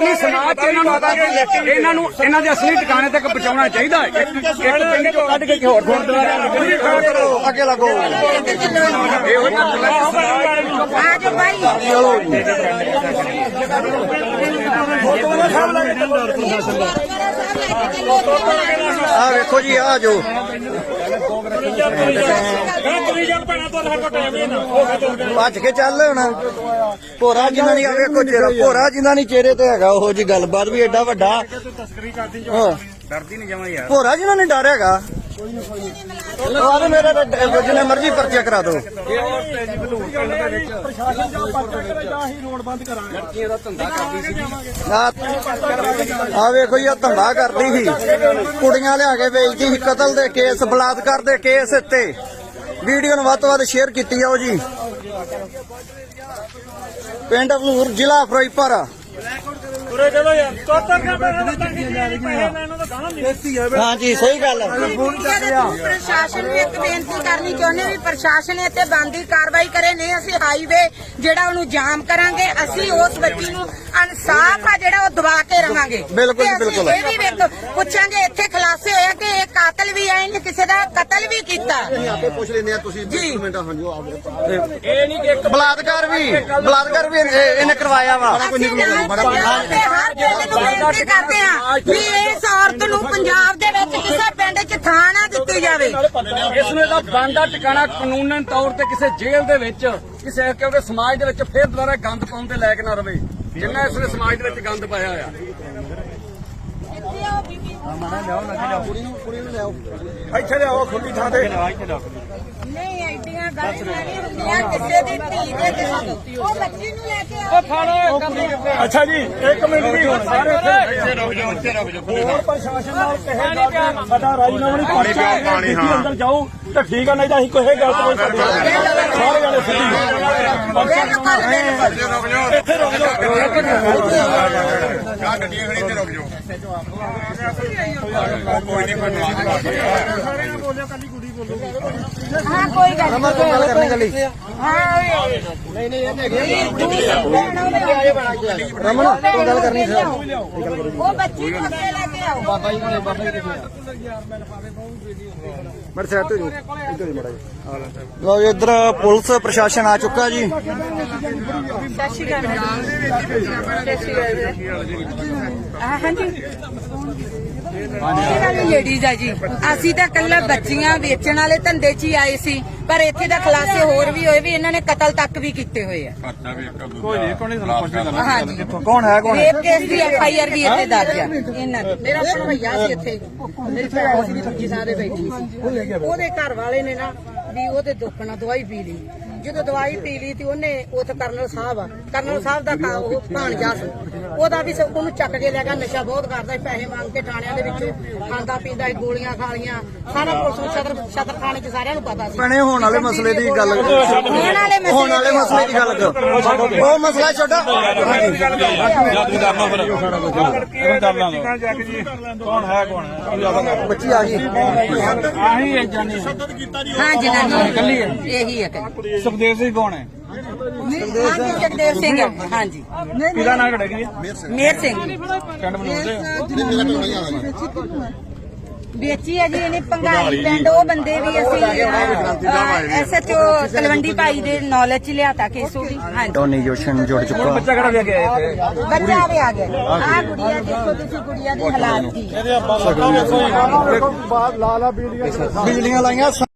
ਮੁਰਲੀ ਸਮਾਜ ਚ ਇਹਨਾਂ ਨੂੰ ਇਹਨਾਂ ਨੂੰ ਇਹਨਾਂ ਦੇ ਅਸਲੀ ਟਿਕਾਣੇ ਤੱਕ ਪਹੁੰਚਾਉਣਾ ਚਾਹੀਦਾ ਹੈ। ਇੱਕ ਇੱਕ ਪਿੰਡ ਚੋਂ ਕੱਢ ਕੇ ਕਿਸੇ ਹੋਰ ਗੁਰਦੁਆਰੇ ਕਰੋ ਅੱਗੇ ਲੱਗੋ। ਇਹੋ ਜਿਹਾ ਸਮਾਜ ਆਜੋ ਭਾਈ। ਆ ਵੇਖੋ ਜੀ ਆ ਜੋ ਭੱਜ ਕੇ ਚੱਲ ਹੁਣ। ਭੋਰਾ ਜਿੰਨਾ ਨਹੀਂ ਆ ਵੇਖੋ ਚਿਹਰਾ। ਭੋਰਾ ਜਿੰਨਾ ਨਹੀਂ ਚਿਹਰੇ ਤੇ ਹੈਗਾ, ਉਹੋ ਜੀ ਗੱਲਬਾਤ ਵੀ ਐਡਾ ਵੱਡਾ। ਹਾਂ। ਡਰਦੀ ਨਹੀਂ ਜਮਾ ਯਾਰ ਭੋਰਾ ਜਿੰਨਾ ਨਹੀਂ ਡਰ ਹੈਗਾ। ਆਹ ਮੇਰੇ ਤਾਂ ਜਿੰਨੇ ਮਰਜ਼ੀ ਪਰਚੇ ਕਰਾ ਦਿਓ। ਆ ਆ ਵੇਖੋ ਇਹ ਧੰਦਾ ਕਰਦੀ ਸੀ। ਕੁੜੀਆਂ ਲਿਆ ਕੇ ਵੇਚਦੀ ਸੀ, ਕਤਲ ਦੇ ਕੇਸ, ਬਲਾਤਕਾਰ ਦੇ ਕੇਸ ਤੇ ਵੀਡੀਓ ਨੂੰ ਵੱਧ ਤੋਂ ਵੱਧ ਸ਼ੇਅਰ ਕੀਤੀ ਜਾਓ ਜੀ। ਪਿੰਡ ਬਲੂਰ ਜ਼ਿਲ੍ਹਾ ਫਿਰੋਜ਼ਪੁਰ। ਹਾਂਜੀ ਸਹੀ ਗੱਲ ਹੈ ਪ੍ਰਸ਼ਾਸਨ ਨੂੰ ਇੱਕ ਬੇਨਤੀ ਕਰਨੀ ਚਾਹੁੰਦੇ ਵੀ ਪ੍ਰਸ਼ਾਸਨ ਇੱਥੇ ਬੰਦੀ ਕਾਰਵਾਈ ਕਰੇ ਨਹੀਂ ਅਸੀਂ ਹਾਈਵੇ ਜਿਹੜਾ ਉਹਨੂੰ ਜਾਮ ਕਰਾਂਗੇ ਅਸੀਂ ਉਸ ਬੱਚੀ ਨੂੰ ਇਨਸਾਫ ਆ ਜਿਹੜਾ ਉਹ ਦਵਾ ਕੇ ਰਵਾਂਗੇ। ਬਿਲਕੁਲ ਜੀ, ਤੇ ਬਿਲਕੁਲ। ਇਹ ਵੀ ਵੇਖ ਪੁੱਛਾਂਗੇ ਇੱਥੇ ਖਲਾਸੇ ਹੋਇਆ ਕਿ ਕਾਤਲ ਵੀ ਹੈ ਇਹਨੇ ਕਿਸੇ ਦਾ ਕਤਲ ਵੀ ਕੀਤਾ। ਆਪੇ ਪੁੱਛ ਲੈਂਦੇ ਆ ਤੁਸੀਂ ਜੀ। ਮਿੰਟ ਹਾਂਜੀ ਇਹ ਨਹੀਂ ਕਿ ਇੱਕ ਬਲਾਤਕਾਰ ਵੀ ਬਲਾਤਕਾਰ ਵੀ ਇਹਨੇ ਇਹਨੇ ਕਰਵਾਇਆ ਵਾ। ਅਸੀਂ ਪੰਜਾਬ ਦੇ ਹਰ ਪਿੰਡ ਨੂੰ ਬੇਨਤੀ ਕਰਦੇ ਹਾਂ ਵੀ ਇਸ ਔਰਤ ਨੂੰ ਪੰਜਾਬ ਦੇ ਵਿੱਚ ਕਿਸੇ ਪਿੰਡ 'ਚ ਥਾਂ ਨਾ ਦਿੱਤੀ ਜਾਵੇ। ਇਸ ਨੂੰ ਇਹਦਾ ਬੰਦਾ ਟਿਕਾਣਾ ਕਾਨੂੰਨਨ ਤੌਰ ਤੇ ਕਿਸੇ ਜੇਲ੍ਹ ਦੇ ਵਿੱਚ ਕਿਸੇ ਕਿਉਂਕਿ ਸਮਾਜ ਦੇ ਵਿੱਚ ਫਿਰ ਦੁਬਾਰਾ ਗੰਦ ਪਾਉਣ ਦੇ ਲਾਇਕ ਨਾ ਰਵੇ। ਜਿੰਨਾ ਇਸ ਨੇ ਸਮਾਜ ਦੇ ਵਿੱਚ ਗੰਦ ਪਾਇਆ ਹੋਇਆ। ਇੱਥੇ ਲਿਆਓ ਖੁੱਲੀ ਥਾਂ ਤੇ ਨਹੀਂ ਐਡੀਆਂ ਗਲਤੀਆਂ ਨਹੀਂ ਹੁੰਦੀਆਂ ਕਿਸੇ ਦੀ ਧੀ ਦੇ ਕਿਸੇ ਉਹ ਬੱਚੀ ਨੂੰ ਲੈ ਕੇ ਆਓ ਅੱਛਾ ਜੀ ਇੱਕ ਮਿੰਟ ਦੀ ਹੁਣ ਸਾਰੇ ਇੱਥੇ ਰੁਕ ਜਾਓ ਇੱਥੇ ਰੁਕ ਜਾਓ ਹੋਰ ਪ੍ਰਸ਼ਾਸਨ ਨਾਲ ਕਹੇ ਗੱਲ ਤੇ ਸਾਡਾ ਰਾਜਨਾਮਾ ਨਹੀਂ ਪਾਣੀ ਪਿਆ ਪਾਣੀ ਹਾਂ ਅੰਦਰ ਜਾਓ ਤਾਂ ਠੀਕ ਆ ਨਹੀਂ ਤਾਂ ਅਸੀਂ ਕੋਈ ਗੱਲ ਤੇ ਸਾਡੇ ਸਾਰੇ ਜਾਣੇ ਸਿੱਧੀ ਇੱਥੇ ਰੁਕ ਜਾਓ ਕਾ ਗੱਡੀਆਂ ਖੜੀ ਇੱਥੇ ਰੁਕ ਜਾਓ। ਕੋਈ ਨਹੀਂ ਕੋਈ ਹਾਂ ਕੋਈ ਗੱਲ ਰਮਨ ਤੋਂ ਗੱਲ ਕਰਨੀ ਗੱਲੀ ਹਾਂ ਰਮਨ ਤੋਂ ਗੱਲ ਕਰਨੀ ਸੀ ਉਹ ਬੱਚੀ ਨੂੰ ਅੱਗੇ ਲੈ ਕੇ ਆਓ। ਬਾਬਾ ਜੀ ਕੋਲੇ ਬਾਬਾ ਜੀ ਮੜ ਤੋਂ ਇੱਧਰ ਹੀ ਮੜਾ ਜੀ ਲਓ ਜੀ, ਇੱਧਰ ਪੁਲਿਸ ਪ੍ਰਸ਼ਾਸਨ ਆ ਚੁੱਕਾ ਜੀ। ਸਤਿ ਸ਼੍ਰੀ ਅਕਾਲ। ਸਤਿ ਸ਼੍ਰੀ ਅਕਾਲ। ਹਾਂਜੀ। ਇਹ ਵਾਲੀ ਲੇਡੀਜ਼ ਆ ਜੀ। ਅਸੀਂ ਤਾਂ ਕੱਲਾ ਬੱਚੀਆਂ ਵੇਚਣ ਵਾਲੇ ਧੰਦੇ 'ਚ ਹੀ ਆਏ ਸੀ। ਪਰ ਇੱਥੇ ਦਾ ਖਲਾਸੇ ਹੋਰ ਵੀ ਹੋਏ ਵੀ ਇਹਨਾਂ ਨੇ ਕਤਲ ਤੱਕ ਵੀ ਕੀਤੇ ਹੋਏ ਆ। ਕੋਈ ਨਹੀਂ ਕੋਈ ਨਹੀਂ ਹਾਂਜੀ। ਕੌਣ ਹੈ ਕੌਣ ਰੇਪ ਕੇਸ ਦੀ ਐਫ ਆਈ ਆਰ ਵੀ ਇੱਥੇ ਦਰਜ ਆ। ਇਹਨਾਂ ਦੀ। ਮੇਰਾ ਭਣਵਈਆ ਸੀ ਇੱਥੇ। ਮੇਰੀ ਭੈਣ ਸੀ ਵੀ ਦੂਜੀ ਸਾਰੇ ਬੈਠੀ ਸੀ। ਉਹਦੇ ਘਰ ਵਾਲੇ ਨੇ ਨਾ ਵੀ ਉਹਦੇ ਦੁੱਖ ਨਾਲ ਦਵਾਈ ਪੀ ਲਈ। ਜਦੋਂ ਦਵਾਈ ਪੀ ਲਈ ਤੇ ਉਹਨੇ ਉੱਥੇ ਕਰਨਲ ਸਾਹਿਬ ਆ। ਕਰਨਲ ਸਾਹਿਬ ਦਾ ਕਾ ਉਹ ਭਾਣਜਾ ਸੀ। ਉਹਦਾ ਵੀ ਉਹਨੂੰ ਚੱਕ ਕੇ ਲੈ ਗਿਆ ਨਸ਼ਾ ਬਹੁਤ ਕਰਦਾ ਸੀ ਪੈਸੇ ਮੰਗ ਕੇ ਥਾਣਿਆਂ ਦੇ ਵਿੱਚੋਂ। ਖਾਂਦਾ ਪੀਂਦਾ ਸੀ ਗੋਲੀਆਂ ਖਾ ਲੀਆਂ ਸਾਰਾ ਪੁਲਿਸ ਨੂੰ ਸਦਰ ਸਦਰ ਥਾਣੇ 'ਚ ਸਾਰਿਆਂ ਨੂੰ ਪਤਾ ਸੀ। ਭੈਣੇ ਹੋਣ ਵਾਲੇ ਮਸਲੇ ਦੀ ਗੱਲ ਹੋਣ ਵਾਲੇ ਮਸਲੇ ਹੋਣ ਵਾਲੇ ਮਸਲੇ ਦੀ ਗੱਲ ਕਰੋ। ਉਹ ਮਸਲਾ ਛੱਡੋ ਕੌਣ ਹੈ ਕੌਣ ਹੈ ਬੱਚੀ ਆ ਗਈ। ਹਾਂ ਜਨਾਨੀ। ਕੱਲੀ ਹੈ। ਇਹੀ ਹੈ ਸੁਖਦੇਵ ਸਿੰਘ ਕੌਣ ਹੈ? ਹਾਂਜੀ ਜਗਦੇਵ ਸਿੰਘ ਹੈ, ਹਾਂਜੀ। ਕਿਹਦਾ ਨਾਂ ਘੜੇਗੀ ਮੇਰ ਸਿੰਘ। ਪਿੰਡ ਬਨੂਰ ਵੇਚੀ ਹੈ ਜੀ ਇਹਨੇ ਪੰਗਾਲੀ ਪਿੰਡ। ਉਹ ਬੰਦੇ ਵੀ ਅਸੀਂ ਐਸਐਚਓ ਤਲਵੰਡੀ ਭਾਈ ਦੇ ਨੌਲੇਜ ਚ ਲਿਆਤਾ ਕੇਸ ਉਹ ਵੀ ਹਾਂਜੀ। ਟੋਨੀ ਜੋਸ਼ਨ ਜੁੜ ਚੁੱਕਾ। ਬੱਚਾ ਕਿਹੜਾ ਵੇ ਗਿਆ ਇੱਥੇ? ਬੱਚਾ ਵੀ ਆ ਗਿਆ। ਆ ਗੁੜੀਆ ਦੇਖੋ ਤੁਸੀਂ ਗੁੜੀਆ ਦੀ ਹਾਲਾਤ ਕੀ ਬਿਜਲੀਆਂ ਲਾਈਆਂ।